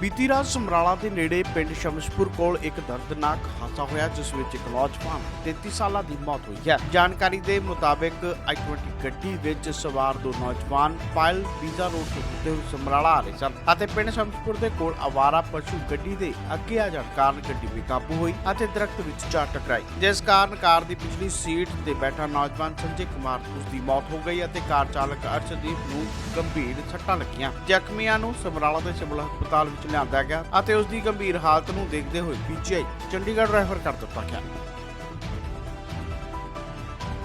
ਬੀਤੀ ਰਾਤ ਸਮਰਾਲਾ ਦੇ ਨੇੜੇ ਪਿੰਡ ਸ਼ਮਸ਼ਪੁਰ ਕੋਲ ਇੱਕ ਦਰਦਨਾਕ ਹਾਦਸਾ ਹੋਇਆ, ਜਿਸ ਵਿੱਚ ਇੱਕ ਨੌਜਵਾਨ 33 ਸਾਲਾਂ ਦੀ ਮੌਤ ਹੋਈ ਹੈ। ਜਾਣਕਾਰੀ ਦੇ ਮੁਤਾਬਕ i20 ਗੱਡੀ ਵਿੱਚ ਸਵਾਰ ਦੋ ਨੌਜਵਾਨ ਪਾਇਲ ਵੀਜ਼ਾ ਰੋਡ ਤੋਂ ਹੁੰਦੇ ਹੋਏ ਸਮਰਾਲਾ ਆ ਰਹੇ ਸਨ ਅਤੇ ਪਿੰਡ ਸ਼ਮਸ਼ਪੁਰ ਦੇ ਕੋਲ ਆਵਾਰਾ ਪਸ਼ੂ ਗੱਡੀ ਦੇ ਅੱਗੇ ਆ ਜਾਣ ਕਾਰਨ ਗੱਡੀ ਬੇਕਾਬੂ ਹੋਈ ਅਤੇ ਦਰਖਤ ਵਿੱਚ ਜਾ ਟਕਰਾਈ। ਜਿਸ ਕਾਰਨ ਕਾਰ ਦੀ ਪਿਛਲੀ ਸੀਟ ਤੇ ਬੈਠਾ ਨੌਜਵਾਨ ਸੰਜੇ ਕੁਮਾਰ ਉਸ ਦੀ ਮੌਤ ਹੋ ਗਈ ਅਤੇ ਕਾਰ ਚਾਲਕ ਅਰਸ਼ਦੀਪ ਨੂੰ ਗੰਭੀਰ ਸੱਟਾਂ ਲੱਗੀਆਂ। ਜ਼ਖਮੀਆਂ ਨੂੰ ਸਮਰਾਲਾ ਦੇ ਸਿਵਲ ਹਸਪਤਾਲ ਵਿੱਚ ਲਿਆਂਦਾ ਗਿਆ ਅਤੇ ਉਸ ਦੀ ਗੰਭੀਰ ਹਾਲਤ ਨੂੰ ਦੇਖਦੇ ਹੋਏ ਪੀਜੀਆਈ ਚੰਡੀਗੜ੍ਹ ਰੈਫਰ ਕਰ ਦਿੱਤਾ ਗਿਆ।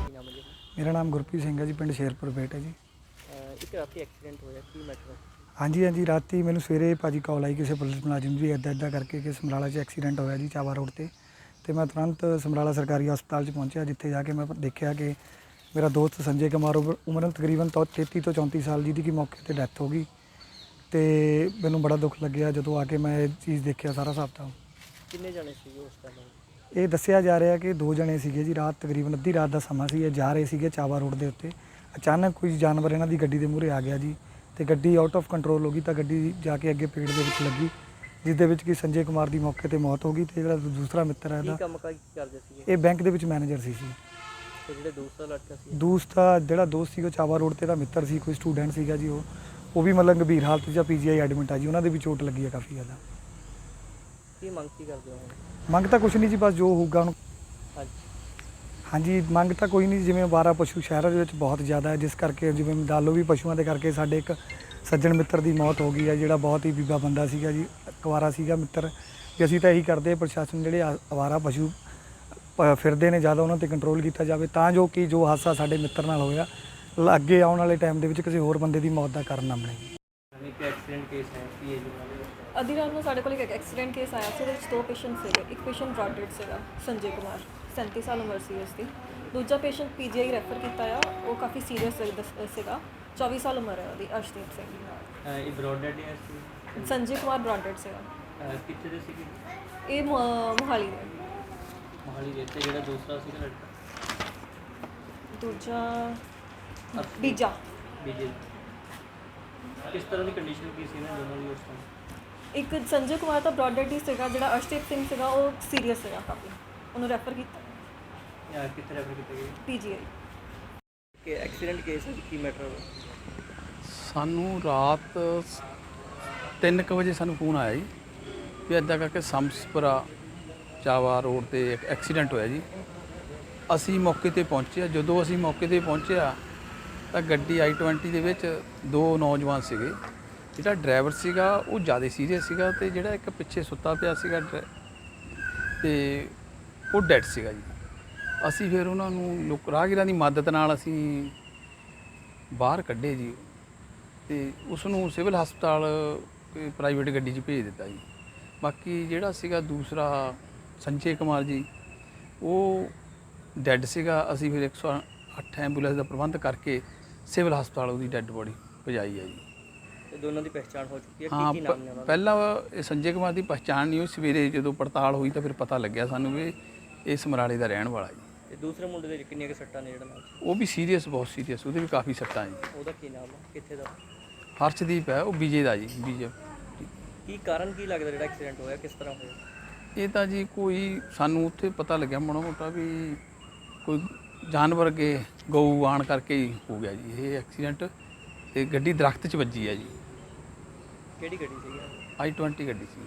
ਜੀ ਮੇਰਾ ਨਾਮ ਗੁਰਪ੍ਰੀਤ ਸਿੰਘ ਹੈ ਜੀ ਪਿੰਡ ਸ਼ੇਰਪੁਰ ਬੇਟ ਹੈ ਜੀ। ਇੱਕ ਰਾਤੀ ਐਕਸੀਡੈਂਟ ਹੋਇਆ ਕੀ ਮੈਟਰ ਹਾਂਜੀ ਹਾਂਜੀ ਰਾਤੀ ਮੈਨੂੰ ਸਵੇਰੇ ਭਾਜੀ ਕਾਲ ਆਈ ਕਿਸੇ ਪੁਲਿਸ ਮੁਲਾਜ਼ਮ ਦੀ ਇੱਦਾਂ ਇੱਦਾਂ ਕਰਕੇ ਕਿ ਸਮਰਾਲਾ 'ਚ ਐਕਸੀਡੈਂਟ ਹੋਇਆ ਜੀ ਚਾਵਾ ਰੋਡ ਤੇ। ਤੇ ਮੈਂ ਤੁਰੰਤ ਸਮਰਾਲਾ ਸਰਕਾਰੀ ਹਸਪਤਾਲ 'ਚ ਪਹੁੰਚਿਆ ਜਿੱਥੇ ਜਾ ਕੇ ਮੈਂ ਦੇਖਿਆ ਕਿ ਮੇਰਾ ਦੋਸਤ ਸੰਜੇ ਕੁਮਾਰ ਉਮਰ ਉਮਰ ਤਕਰੀਬਨ ਤੌ- 33 ਤੋਂ 34 ਸਾਲ ਜਿਹਦੀ ਕਿ ਮੌਕੇ ਤੇ ਡੈਥ ਹੋ ਗਈ। ਤੇ ਮੈਨੂੰ ਬੜਾ ਦੁੱਖ ਲੱਗਿਆ ਜਦੋਂ ਆ ਕੇ ਮੈਂ ਇਹ ਚੀਜ਼ ਦੇਖਿਆ ਸਾਰਾ ਹਿਸਾਬ ਤਾਂ ਕਿੰਨੇ ਜਾਣੇ ਸੀਗੇ ਉਸ ਟਾਈਮ ਇਹ ਦੱਸਿਆ ਜਾ ਰਿਹਾ ਕਿ ਦੋ ਜਣੇ ਸੀਗੇ ਜੀ ਰਾਤ ਤਕਰੀਬਨ ਅੱਧੀ ਰਾਤ ਦਾ ਸਮਾਂ ਸੀ ਇਹ ਜਾ ਰਹੇ ਸੀਗੇ ਚਾਵਾ ਰੋਡ ਦੇ ਉੱਤੇ। ਅਚਾਨਕ ਕੋਈ ਜਾਨਵਰ ਇਹਨਾਂ ਦੀ ਗੱਡੀ ਦੇ ਮੂਹਰੇ ਆ ਗਿਆ ਜੀ ਤੇ ਗੱਡੀ ਆਊਟ ਆਫ ਕੰਟਰੋਲ ਹੋ ਗਈ ਤਾਂ ਗੱਡੀ ਜਾ ਕੇ ਅੱਗੇ ਪੇੜ ਦੇ ਵਿੱਚ ਲੱਗੀ ਜਿਸ ਦੇ ਵਿੱਚ ਕਿ ਸੰਜੇ ਕੁਮਾਰ ਦੀ ਮੌਕੇ ਤੇ ਮੌਤ ਹੋ ਗਈ ਤੇ ਜਿਹੜਾ ਦੂਸਰਾ ਮਿੱਤਰ ਹੈ ਕੀ ਇਹਦਾ ਕੰਮ ਕਾਜ ਕਰਦੇ ਸੀਗੇ? ਇਹ ਬੈਂਕ ਦੇ ਵਿੱਚ ਮੈਨੇਜਰ ਸੀ ਸੀ। ਤੇ ਜਿਹੜੇ ਦੂਸਰਾ ਲੜਕਾ ਸੀ? ਦੂਸਰਾ ਜਿਹੜਾ ਦੋਸਤ ਸੀ ਉਹ ਚਾਵਾ ਰੋਡ ਤੇ ਦਾ ਮਿੱਤਰ ਸੀ ਕੋਈ ਸਟੂਡੈਂਟ ਸੀਗਾ ਜੀ ਉਹ। ਉਹ ਵੀ ਮਤਲਬ ਗੰਭੀਰ ਹਾਲਤ 'ਚ ਜਾਂ ਪੀਜੀਆਈ ਐਡਮਿਟ ਆ ਜੀ ਉਹਨਾਂ ਦੇ ਵੀ ਚੋਟ ਲੱਗੀ ਹੈ ਕਾਫੀ ਜ਼ਿਆਦਾ। ਕੀ ਮੰਗ ਕੀ ਕਰਦੇ ਹੋ? ਮੰਗ ਤਾਂ ਕੁਛ ਨਹੀਂ ਜੀ ਬਸ ਜੋ ਹੋਊਗਾ ਹੁਣ ਹਾਂਜੀ। ਹਾਂਜੀ ਮੰਗ ਤਾਂ ਕੋਈ ਨਹੀਂ ਜਿਵੇਂ ਅਵਾਰਾ ਪਸ਼ੂ ਸ਼ਹਿਰਾਂ ਦੇ ਵਿੱਚ ਬਹੁਤ ਜ਼ਿਆਦਾ ਹੈ ਜਿਸ ਕਰਕੇ ਜਿਵੇਂ ਦਾਲੋ ਵੀ ਪਸ਼ੂਆਂ ਦੇ ਕਰਕੇ ਸਾਡੇ ਇੱਕ ਸੱਜਣ ਮਿੱਤਰ ਦੀ ਮੌਤ ਹੋ ਗਈ ਹੈ ਜਿਹੜਾ ਬਹੁਤ ਹੀ ਬੀਬਾ ਬੰਦਾ ਸੀਗਾ ਜੀ ਕੁਆਰਾ ਸੀਗਾ ਮਿੱਤਰ। ਵੀ ਅਸੀਂ ਤਾਂ ਇਹੀ ਕਰਦੇ ਹਾਂ, ਪ੍ਰਸ਼ਾਸਨ ਜਿਹੜੇ ਆ- ਅਵਾਰਾ ਪਸ਼ੂ ਪ- ਫਿਰਦੇ ਨੇ ਜ਼ਿਆਦਾ ਉਹਨਾਂ ਤੇ ਕੰਟਰੋਲ ਕੀਤਾ ਜਾਵੇ ਤਾਂ ਜੋ ਕਿ ਜੋ ਹਾਦਸਾ ਸਾਡੇ ਮਿੱਤਰ ਨਾਲ ਹੋਇਆ ਅੱਗੇ ਆਉਣ ਵਾਲੇ ਟਾਈਮ ਦੇ ਵਿੱਚ ਕਿਸੇ ਹੋਰ ਬੰਦੇ ਦੀ ਮੌਤ ਦਾ ਕਾਰਨ ਨਾ ਬਣੇ ਇੱਕ ਐਕਸੀਡੈਂਟ ਕੇਸ ਹੈ ਕੀ ਹੈ ਜੀ ਅੱਧੀ ਰਾਤ ਨੂੰ ਸਾਡੇ ਕੋਲ ਇੱਕ ਐਕਸੀਡੈਂਟ ਕੇਸ ਆਇਆ ਸੀ ਉਹਦੇ ਵਿੱਚ ਦੋ ਪੇਸ਼ੈਂਟ ਸੀਗੇ। ਇੱਕ ਪੇਸ਼ੈਂਟ ਬ੍ਰੌਡਡ ਸੀਗਾ ਸੰਜੇ ਕੁਮਾਰ 37 ਸਾਲ ਉਮਰ ਸੀ ਉਸਦੀ। ਦੂਜਾ ਪੇਸ਼ੈਂਟ ਪੀਜੀਆਈ ਰੈਫਰ ਕੀਤਾ ਆ ਉਹ ਕਾਫੀ ਸੀਰੀਅਸ ਸੀਗਾ। 24 ਸਾਲ ਉਮਰ ਹੈ ਉਹਦੀ ਅਰਸ਼ਦੀਪ ਸਿੰਘ। ਇਹ ਬ੍ਰੌਡਡ ਹੈ ਸੀ ਸੰਜੇ ਕੁਮਾਰ ਬ੍ਰੌਡਡ ਸੀਗਾ। ਕਿੱਥੇ ਦੇ ਸੀਗੇ? ਇਹ ਮੋਹਾਲੀ ਦੇ। ਮੋਹਾਲੀ ਦੇ ਤੇ ਜਿਹੜਾ ਦੂਸਰਾ ਸੀਗਾ ਲੜਕਾ? ਦੂਜਾ ਬੀਜਾ। ਬੀਜੇ। ਕਿਸ ਤਰ੍ਹਾਂ ਦੀ ਕੰਡੀਸ਼ਨ ਕੀ ਸੀ ਨਾ ਦੋਨੋਂ ਦੀ ਉਸ ਟਾਈਮ ਇੱਕ ਸੰਜੇ ਕੁਮਾਰ ਤਾਂ ਬ੍ਰੌਡਡ ਹੀ ਸੀਗਾ ਜਿਹੜਾ ਅਰਸ਼ਦੀਪ ਸਿੰਘ ਸੀਗਾ ਉਹ ਸੀਰੀਅਸ ਸੀਗਾ ਕਾਫੀ। ਉਹਨੂੰ ਰੈਫਰ ਕੀਤਾ। ਜਾਂ ਕਿੱਥੇ ਰੈਫਰ ਕੀਤਾ ਗਿਆ? ਪੀਜੀਆਈ ਕਿ ਐਕਸੀਡੈਂਟ ਕੇਸ ਹੈ ਕੀ ਮੈਟਰ ਸਾਨੂੰ ਰਾਤ 3:00 ਵਜੇ ਸਾਨੂੰ ਫੋਨ ਆਇਆ ਜੀ ਵੀ ਇੱਦਾਂ ਕਰਕੇ ਸੰਸਪਰਾ ਚਾਵਾ ਰੋਡ ਤੇ ਇੱਕ ਐਕਸੀਡੈਂਟ ਹੋਇਆ ਜੀ। ਅਸੀਂ ਮੌਕੇ ਤੇ ਪਹੁੰਚੇ ਜਦੋਂ ਅਸੀਂ ਮੌਕੇ ਤੇ ਪਹੁੰਚਿਆ ਤਾਂ ਗੱਡੀ i20 ਦੇ ਵਿੱਚ ਦੋ ਨੌਜਵਾਨ ਸੀਗੇ। ਜਿਹੜਾ ਡਰਾਈਵਰ ਸੀਗਾ, ਉਹ ਜ਼ਿਆਦਾ ਸੀਰੀਅਸ ਸੀਗਾ ਤੇ ਜਿਹੜਾ ਇੱਕ ਪਿੱਛੇ ਸੁੱਤਾ ਪਿਆ ਸੀਗਾ ਡਰਾ- ਤੇ ਉਹ ਡੈਡ ਸੀਗਾ ਜੀ। ਅਸੀਂ ਫਿਰ ਉਹਨਾਂ ਨੂੰ ਲੋਕ ਰਾਹਗੀਰਾਂ ਦੀ ਮਦਦ ਨਾਲ ਅਸੀਂ ਬਾਹਰ ਕੱਢੇ ਜੀ ਤੇ ਉਸ ਨੂੰ ਸਿਵਲ ਹਸਪਤਾਲ ਪ੍ਰਾਈਵੇਟ ਗੱਡੀ 'ਚ ਭੇਜ ਦਿੱਤਾ ਜੀ। ਬਾਕੀ ਜਿਹੜਾ ਸੀਗਾ ਦੂਸਰਾ ਸੰਜੇ ਕੁਮਾਰ ਜੀ, ਉਹ ਡੈੱਡ ਸੀਗਾ। ਅਸੀਂ ਫਿਰ 108 ਐਂਬੂਲੈਂਸ ਦਾ ਪ੍ਰਬੰਧ ਕਰਕੇ ਸਿਵਲ ਹਸਪਤਾਲ ਉਹਦੀ ਡੈੱਡ ਬੋਡੀ ਪਹੁੰਚਾਈ ਹੈ ਜੀ। ਤੇ ਦੋਨਾਂ ਦੀ ਪਹਿਚਾਣ ਹੋ ਚੁੱਕੀ ਹੈ। ਕੀ ਕੀ ਨਾਮ ਨੇ ਉਹਨਾਂ ਦੇ? ਪਹਿਲਾਂ ਇਹ ਸੰਜੇ ਕੁਮਾਰ ਦੀ ਪਛਾਣ ਨਹੀਂ ਹੋਈ। ਸਵੇਰੇ ਜਦੋਂ ਪੜਤਾਲ ਹੋਈ ਤਾਂ ਫਿਰ ਪਤਾ ਲੱਗਿਆ ਸਾਨੂੰ ਵੀ ਇਹ ਸਮਰਾਲੇ ਦਾ ਰਹਿਣ ਵਾਲਾ ਜੀ। ਤੇ ਦੂਸਰੇ ਮੁੰਡੇ ਦੇ ਕਿੰਨੀਆਂ ਕਿ ਸੱਟਾਂ ਨੇ ਜਿਹੜਾ ਨਾਲ? ਉਹ ਵੀ ਸੀਰੀਅਸ ਬਹੁਤ ਸੀਰੀਅਸ। ਉਹਦੇ ਵੀ ਕਾਫੀ ਸੱਟਾਂ ਜੀ। ਉਹਦਾ ਕੀ ਨਾਮ ਹੈ? ਕਿੱਥੇ ਦਾ? ਹਰਸ਼ਦੀਪ ਹੈ ਉਹ ਬੀਜੇ ਦਾ ਜੀ ਬੀਜੇ। ਕੀ ਕਾਰਨ ਕੀ ਲੱਗਦਾ ਜਿਹੜਾ ਐਕਸੀਡੈਂਟ ਹੋਇਆ? ਕਿਸ ਤਰ੍ਹਾਂ ਹੋਇਆ? ਇਹ ਤਾਂ ਜੀ ਕੋਈ ਸਾਨੂੰ ਉੱਥੇ ਪਤਾ ਲੱਗਿਆ ਮਾੜਾ ਮੋਟਾ ਵੀ ਕੋਈ ਜਾਨਵਰ ਅੱਗੇ ਗਊ ਆਣ ਕਰਕੇ ਹੀ ਹੋ ਗਿਆ ਜੀ। ਇਹ ਐਕਸੀਡੈਂਟ ਤੇ ਗੱਡੀ ਦਰਖਤ 'ਚ ਵੱਜੀ ਹੈ ਜੀ। ਕਿਹੜੀ ਗੱਡੀ ਸੀ i20 ਗੱਡੀ ਸੀ।